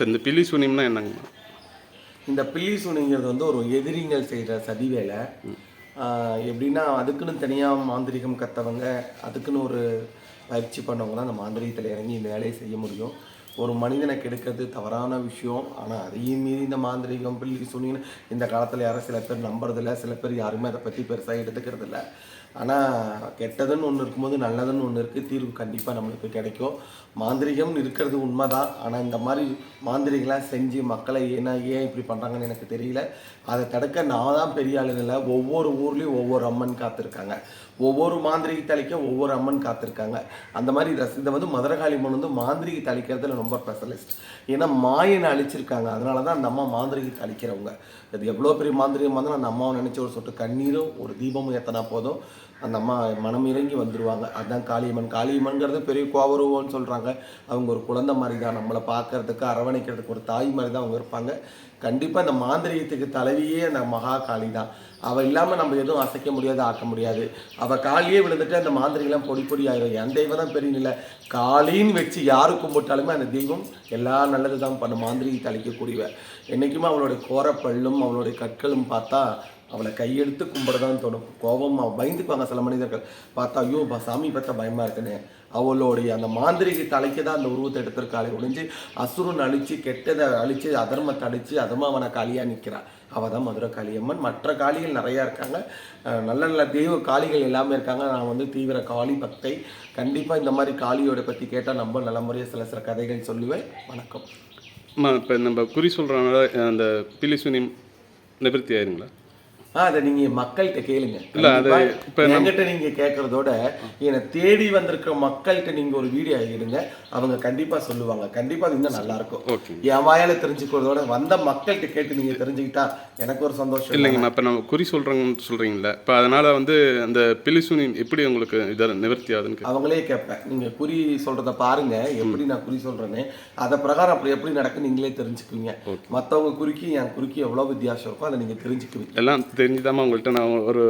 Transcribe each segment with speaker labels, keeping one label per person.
Speaker 1: இப்போ இந்த பில்லி சூனியம்னா என்னங்கண்ணா
Speaker 2: இந்த பில்லி சூனிங்கிறது வந்து ஒரு எதிரிகள் செய்கிற சதி வேலை எப்படின்னா அதுக்குன்னு தனியாக மாந்திரிகம் கற்றவங்க அதுக்குன்னு ஒரு பயிற்சி பண்ணவங்க தான் அந்த மாந்திரிகத்தில் இறங்கி இந்த வேலையை செய்ய முடியும். ஒரு மனிதனை கெடுக்கிறது தவறான விஷயம். ஆனால் அதையும் மீறி இந்த மாந்திரிகம் பில்லி சூனின்னு இந்த காலத்தில் யாரும் சில பேர் நம்புறதில்ல. சில பேர் யாருமே அதை பற்றி பெருசாக எடுத்துக்கிறது இல்லை ஆனால் கெட்டதுன்னு ஒன்று இருக்கும்போது நல்லதுன்னு ஒன்று இருக்குது தீர்வு கண்டிப்பாக நம்மளுக்கு கிடைக்கும். மாந்திரிகம்னு இருக்கிறது உண்மைதான். ஆனால் இந்த மாதிரி மாந்திரிகளாக செஞ்சு மக்களை ஏன்னா ஏன் இப்படி பண்ணுறாங்கன்னு எனக்கு தெரியல. அதை தடுக்க நான் தான் பெரிய ஆளுங்க ஒவ்வொரு ஊர்லேயும் ஒவ்வொரு அம்மன் காத்திருக்காங்க. ஒவ்வொரு மாந்திரிகை தலைக்க ஒவ்வொரு அம்மன் காத்திருக்காங்க. அந்த மாதிரி ரச இதை வந்து மதுரகாளி அம்மன் வந்து மாந்திரிகை தளிக்கிறதுல ரொம்ப ஸ்பெஷலிஸ்ட் ஏன்னா மாயனை அழிச்சிருக்காங்க. அதனால தான் அந்த அம்மா மாந்திரிகை அழிக்கிறவங்க அது எவ்வளோ பெரிய மாந்திரிகம் வந்து அந்த அம்மாவை நினச்சி ஒரு சொட்டு கண்ணீரும் ஒரு தீபமும் ஏற்றினா போதும். அந்த அம்மா மனம் இறங்கி வந்துடுவாங்க அதுதான் காளியம்மன். காளியம்மன்கிறது பெரிய கோவருவோன்னு சொல்கிறாங்க அவங்க ஒரு குழந்தை மாதிரி தான் நம்மளை பார்க்கறதுக்கு அரவணைக்கிறதுக்கு ஒரு தாய் மாதிரி தான் அவங்க இருப்பாங்க. கண்டிப்பாக இந்த மாந்திரிகத்துக்கு தலைவியே அந்த மகா காளி தான் அவள் இல்லாமல் நம்ம எதுவும் அசைக்க முடியாது ஆக்க முடியாது. அவள் காலியே விழுந்துட்டு அந்த மாந்திரிகெல்லாம் பொடி பொடி ஆயிரும். என் தெய்வம் தான் பெரிய இல்லை காளின்னு வச்சு யாரு கும்பிட்டாலுமே அந்த தெய்வம் எல்லா நல்லது தான் பண்ண மாந்திரிகத்தை அழிக்கக்கூடியவ. என்றைக்குமே அவளுடைய கோரப்பல்லும் அவளுடைய கற்களும் பார்த்தா அவளை கையெடுத்து கும்பிடதான் தோணும் கோபம் பயந்துக்குவாங்க சில மனிதர்கள். பார்த்தா ஐயோ சாமி பார்த்தா பயமா இருக்குன்னு. அவளுடைய அந்த மாந்திரிக தலைக்கு தான் அந்த உருவத்தை எடுத்திருக்காளே ஒழிஞ்சு அசுரன் அழிச்சு கெட்டதை அழிச்சு அதர்மத்தை அழிச்சு அவனை காளியா நிற்கிறாள் அவள் தான் மதுரை காளியம்மன். மற்ற காளிகள் நிறையா இருக்காங்க. நல்ல நல்ல தெய்வ காளிகள் எல்லாமே இருக்காங்க. நான் வந்து தீவிர காளி பக்தை. கண்டிப்பாக இந்த மாதிரி காளியோட பற்றி கேட்டால் நம்ம நல்ல முறையாக சில சில கதைகள் சொல்லுவேன். வணக்கம்.
Speaker 1: இப்போ நம்ம குறி சொல்கிறாங்க அந்த பிலிசுனி நிவர்த்தி ஆயிருங்களா?
Speaker 2: அதை நீங்க மக்கள்கிட்ட கேளுங்க.
Speaker 1: இல்ல, அது
Speaker 2: என்கிட்ட நீங்க கேட்கறதோட என்னை தேடி வந்திருக்க மக்கள்கிட்ட நீங்க ஒரு வீடியோ எடுங்க. அவங்க கண்டிப்பா சொல்லுவாங்க. கண்டிப்பா அது இன்னும் நல்லா இருக்கும் என் வாயால தெரிஞ்சுக்கிறதோட வந்த மக்கள்கிட்ட கேட்டு நீங்க தெரிஞ்சுக்கிட்டா எனக்கு ஒரு சந்தோஷம்.
Speaker 1: இல்லைங்கம்மா இப்போ நம்ம குறி சொல்கிறோங்கன்னு சொல்கிறீங்களா இப்போ அதனால் வந்து அந்த பில்லி சூனியம் எப்படி உங்களுக்கு இதில் நிவர்த்தி ஆகுதுன்னு.
Speaker 2: அவங்களே கேட்பேன். நீங்க குறி சொல்றத பாருங்க. எப்படி நான் குறி சொல்றேன்னு. அதை பிரகாரம் அப்படி எப்படி நடக்கு நீங்களே தெரிஞ்சுக்குவீங்க. மத்தவங்க குறிக்கு என் குறிக்கு எவ்வளவு வித்தியாசம் இருக்கும் அதை நீங்க தெரிஞ்சுக்குவீங்க.
Speaker 1: எல்லாம் தெரிஞ்சுதாம்மா உங்கள்கிட்ட நான் ஒரு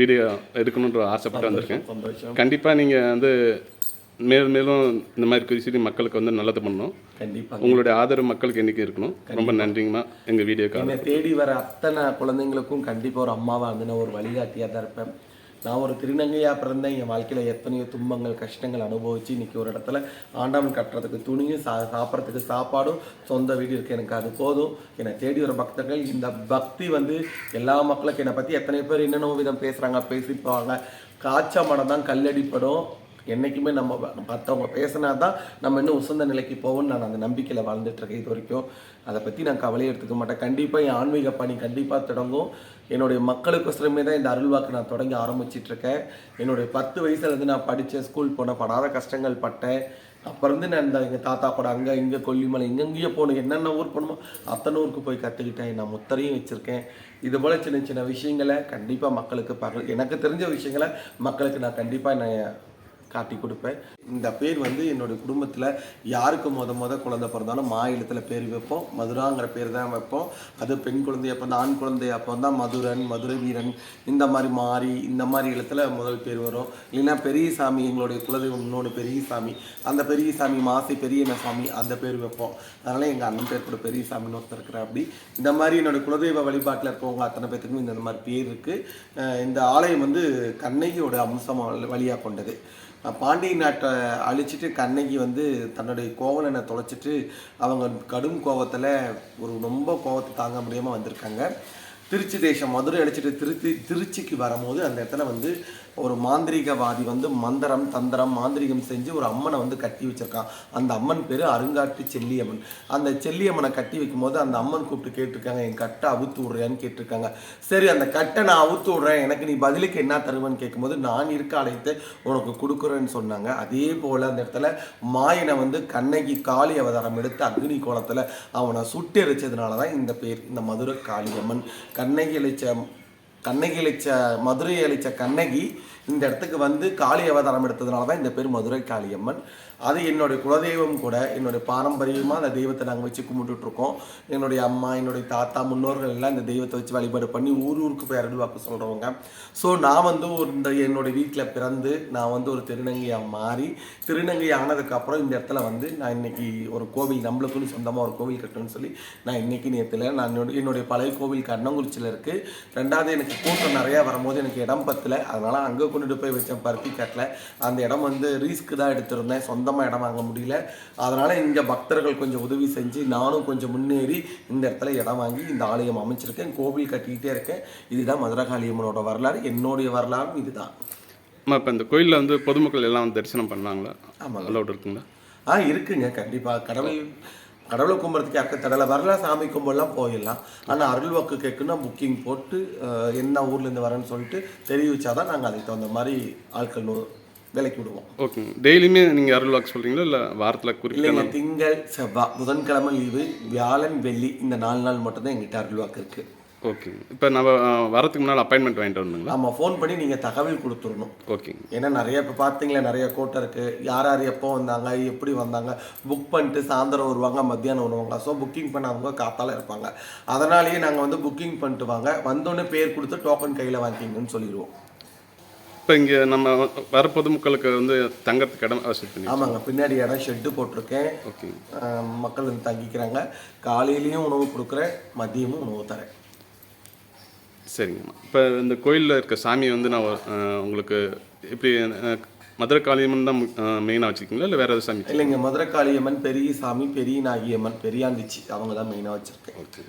Speaker 1: வீடியோ எடுக்கணுன்ற ஆசைப்பட்டு வந்திருக்கேன். கண்டிப்பாக நீங்கள் வந்து மேலும் மேலும் இந்த மாதிரி குறி சொல்லி மக்களுக்கு வந்து நல்லது பண்ணணும்.
Speaker 2: கண்டிப்பா.
Speaker 1: உங்களுடைய ஆதரவு மக்களுக்கு என்றைக்கு இருக்கணும்? ரொம்ப நன்றிங்கம்மா. எங்கள் வீடியோக்காக
Speaker 2: என்னை தேடி வர அத்தனை குழந்தைங்களுக்கும் கண்டிப்பாக ஒரு அம்மாவாக வந்து நான் ஒரு வழிகாட்டியாக தான் இருப்பேன். நான் ஒரு திருநங்கையாக பிறந்தேன். என் வாழ்க்கையில் எத்தனையோ துன்பங்கள் கஷ்டங்கள் அனுபவிச்சு இன்னைக்கு ஒரு இடத்துல ஆண்டவன் கட்டுறதுக்கு துணியும் சா சாப்பிட்றதுக்கு சாப்பாடும் சொந்த வீடு இருக்குது எனக்கு அது போதும். என்னை தேடி வர பக்தர்கள் இந்த பக்தி வந்து எல்லா மக்களுக்கும் என்னை பற்றி எத்தனை பேர் என்னென்ன விதம் பேசுகிறாங்க பேசிப்பாங்க காய்ச்ச மனம் தான் கல்லடிப்படும். என்றைக்குமே நம்ம மற்றவங்க பேசினா தான் நம்ம இன்னும் உசந்த நிலைக்கு போவோம்னு நான் அந்த நம்பிக்கையில் வாழ்ந்துட்டுருக்கேன் இது வரைக்கும். அதை பற்றி நான் கவலையை எடுத்துக்க மாட்டேன். கண்டிப்பாக என் ஆன்மீக பணி கண்டிப்பாக தொடங்கும். என்னுடைய மக்களுக்கோசரமே தான் இந்த அருள்வாக்கு நான் தொடங்கி ஆரம்பிச்சிட்ருக்கேன் என்னுடைய பத்து வயசுலேருந்து நான் படித்தேன் ஸ்கூல் போனேன் படாத கஷ்டங்கள் பட்டேன். அப்போருந்து நான் இந்த எங்கள் தாத்தா கூட அங்கே இங்கே கொல்லிமலை எங்கெங்கேயோ போகணும் என்னென்ன ஊர் போகணுமோ அத்தனை ஊருக்கு போய் கற்றுக்கிட்டேன் நான் முத்தரையும் வச்சுருக்கேன். இது போல் சின்ன சின்ன விஷயங்களை கண்டிப்பாக மக்களுக்கு பகல் எனக்கு தெரிஞ்ச விஷயங்களை மக்களுக்கு நான் கண்டிப்பாக நான் காட்டி கொடுப்பேன். இந்த பேர் வந்து என்னுடைய குடும்பத்தில் யாருக்கு முத முத குழந்தை பிறந்தாலும் மா பேர் வைப்போம். மதுராங்கிற பேர் தான் வைப்போம். அது பெண் குழந்தை அப்போ ஆண் குழந்தை அப்போ தான் மதுரன் மதுரை வீரன் இந்த மாதிரி மாறி இந்த மாதிரி இடத்துல முதல் பேர் வரும். இல்லைன்னா பெரிய சாமி எங்களுடைய குலதெய்வம் இன்னொன்று பெரிய சாமி அந்த பெரிய சாமி மாசி பெரியன சாமி அந்த பேர் வைப்போம். அதனால் எங்கள் அண்ணன் பேர் கூட பெரிய சாமின்னு ஒருத்தர் இருக்கிற அப்படி. இந்த மாதிரி என்னோடய குலதெய்வ வழிபாட்டில் இருக்கவங்க அத்தனை பேத்துக்கும் இந்த மாதிரி பேர் இருக்குது இந்த ஆலயம் வந்து கண்ணகியோட அம்சம் வழியாக கொண்டது. பாண்டிய நாட்டை அழிச்சிட்டு கண்ணகி வந்து தன்னுடைய கோவலனை தொலைச்சிட்டு அவங்க கடும் கோவத்தில் ஒரு ரொம்ப கோவத்தை தாங்க முடியாமல் வந்திருக்காங்க. திருச்சி தேசம் மதுரை அடிச்சிட்டு திருச்சி திருச்சிக்கு வரும்போது அந்த இடத்துல வந்து ஒரு மாந்திரீகவாதி வந்து மந்திரம் தந்திரம் மாந்திரிகம் செஞ்சு ஒரு அம்மனை வந்து கட்டி வச்சிருக்கான். அந்த அம்மன் பேர் அருங்காட்டு செல்லியம்மன். அந்த செல்லியம்மனை கட்டி வைக்கும்போது அந்த அம்மன் கூப்பிட்டு கேட்டிருக்காங்க என் கட்டை அவுத்து விட்றியான்னு கேட்டிருக்காங்க. சரி அந்த கட்டை நான் அவுத்து விட்றேன். எனக்கு நீ பதிலுக்கு என்ன தருவேன்னு கேட்கும்போது நான் இருக்க அழைத்து உனக்கு கொடுக்குறேன்னு சொன்னாங்க. அதே போல் அந்த இடத்துல மாயனை வந்து கண்ணகி காளி அவதாரம் எடுத்து அக்னி கோலத்தில் அவனை சுட்டெரிச்சதுனால தான் இந்த பேர் இந்த மதுரை காளியம்மன். கண்ணகி அழிச்ச கண்ணகி அழிச்ச மதுரை அழிச்ச கண்ணகி இந்த இடத்துக்கு வந்து காளி அவதாரம் எடுத்ததுனால தான் இந்த பேர் மதுரை காளியம்மன். அது என்னுடைய குலதெய்வம் கூட என்னுடைய பாரம்பரியமாக அந்த தெய்வத்தை நாங்கள் வச்சு கும்பிட்டுட்ருக்கோம். என்னுடைய அம்மா என்னுடைய தாத்தா முன்னோர்கள் எல்லாம் இந்த தெய்வத்தை வச்சு வழிபாடு பண்ணி ஊர் ஊருக்கு போய் அருள்வாக்கு சொல்கிறவங்க ஸோ நான் வந்து ஒரு இந்த என்னுடைய வீட்டில் பிறந்து நான் வந்து ஒரு திருநங்கையாக மாறி திருநங்கை ஆனதுக்கப்புறம் இந்த இடத்துல வந்து நான் இன்னைக்கு ஒரு கோவில் நம்மளுக்குன்னு சொந்தமாக ஒரு கோவில் கட்டணும்னு சொல்லி நான் இன்றைக்கி நேரத்தில் நான் என்னோட என்னுடைய பழைய கோவில் கண்ணங்குறிச்சியில் இருக்குது ரெண்டாவது எனக்கு கூட்டம் நிறையா வரும்போது எனக்கு இடம் பத்தலை. அதனால் அங்கே கொண்டுட்டு போய் வச்சேன் பருத்தி கட்டில். அந்த இடம் வந்து ரீஸ்க்கு தான் எடுத்திருந்தேன். சொந்த சொந்தமாக இடம் வாங்க முடியல. அதனால் இங்கே பக்தர்கள் கொஞ்சம் உதவி செஞ்சு நானும் கொஞ்சம் முன்னேறி இந்த இடத்துல இடம் வாங்கி இந்த ஆலயம் அமைச்சிருக்கேன். கோவில் கட்டிக்கிட்டே இருக்கேன். இதுதான் மதுரகாளியம்மனோட வரலாறு. என்னுடைய வரலாறும் இதுதான்.
Speaker 1: இப்போ இந்த கோயிலில் வந்து பொதுமக்கள் எல்லாம் தரிசனம் பண்ணாங்களா?
Speaker 2: ஆமாங்க.
Speaker 1: அலௌட் இருக்குங்களா?
Speaker 2: ஆ இருக்குங்க. கண்டிப்பாக கடவுள் கடவுளை கும்புறதுக்கு அக்க தடலை வரலாம் சாமி கும்பலாம் போயிடலாம். ஆனால் அருள்வாக்கு கேட்குன்னா புக்கிங் போட்டு என்ன ஊர்லேருந்து வரேன்னு சொல்லிட்டு தெரிவிச்சாதான் நாங்கள் அதுக்கு தகுந்த மாதிரி ஆட்கள் விலைக்கு விடுவோம்.
Speaker 1: ஓகேங்க டெய்லியுமே நீங்கள் அருள் வாக்கு சொல்கிறீங்களா இல்லை வாரத்தில் குறிப்பிட்ட
Speaker 2: திங்கள் செவ்வாய் புதன்கிழமை லீவு வியாழன் வெள்ளி இந்த நாலு நாள் மட்டும்தான் எங்கிட்ட அருள்வாக்கு இருக்குது
Speaker 1: ஓகேங்க இப்போ நம்ம வரதுக்கு முன்னால் அப்பாயின்மெண்ட் வாங்கிட்டு வரணுங்களா?
Speaker 2: நம்ம ஃபோன் பண்ணி நீங்கள் தகவல் கொடுத்துடணும்.
Speaker 1: ஓகேங்க
Speaker 2: ஏன்னா நிறைய இப்போ பார்த்தீங்களா நிறைய கூட்டம் இருக்குது யார் யார் எப்போ வந்தாங்க எப்படி வந்தாங்க புக் பண்ணிட்டு சாயந்தரம் வருவாங்க மத்தியானம் வருவாங்க ஸோ புக்கிங் பண்ணவங்க காத்தால இருப்பாங்க. அதனாலேயே நாங்கள் வந்து புக்கிங் பண்ணிட்டு வாங்க. வந்தோடனே பேர் கொடுத்து டோக்கன் கையில் வாங்கிக்கிங்கன்னு சொல்லிடுவோம்.
Speaker 1: இப்போ இங்கே நம்ம வர பொதுமக்களுக்கு வந்து தங்கறதுக்கு இடம் வசதி பண்ணி
Speaker 2: ஆமாங்க பின்னாடி இடம் ஷெட்டு போட்டிருக்கேன். ஆஹ் மக்கள் வந்து தங்கிக்கிறாங்க. காலையிலையும் உணவு கொடுக்குறேன் மதியமும் உணவு தரேன்.
Speaker 1: சரிங்கம்மா. இப்போ இந்த கோயிலில் இருக்க சாமி வந்து நான் உங்களுக்கு இப்படி அஹ், மதுரை காளியம்மன் தான் மெயினாக வச்சுருக்கீங்களா? இல்லை வேறு எதாவது சாமி
Speaker 2: இல்லைங்க மதுரை காளியம்மன் பெரிய சாமி பெரிய நாகியம்மன் பெரியாண்டிச்சி அவங்க தான் மெயினாக வச்சுருக்கேன்.
Speaker 1: ஓகே.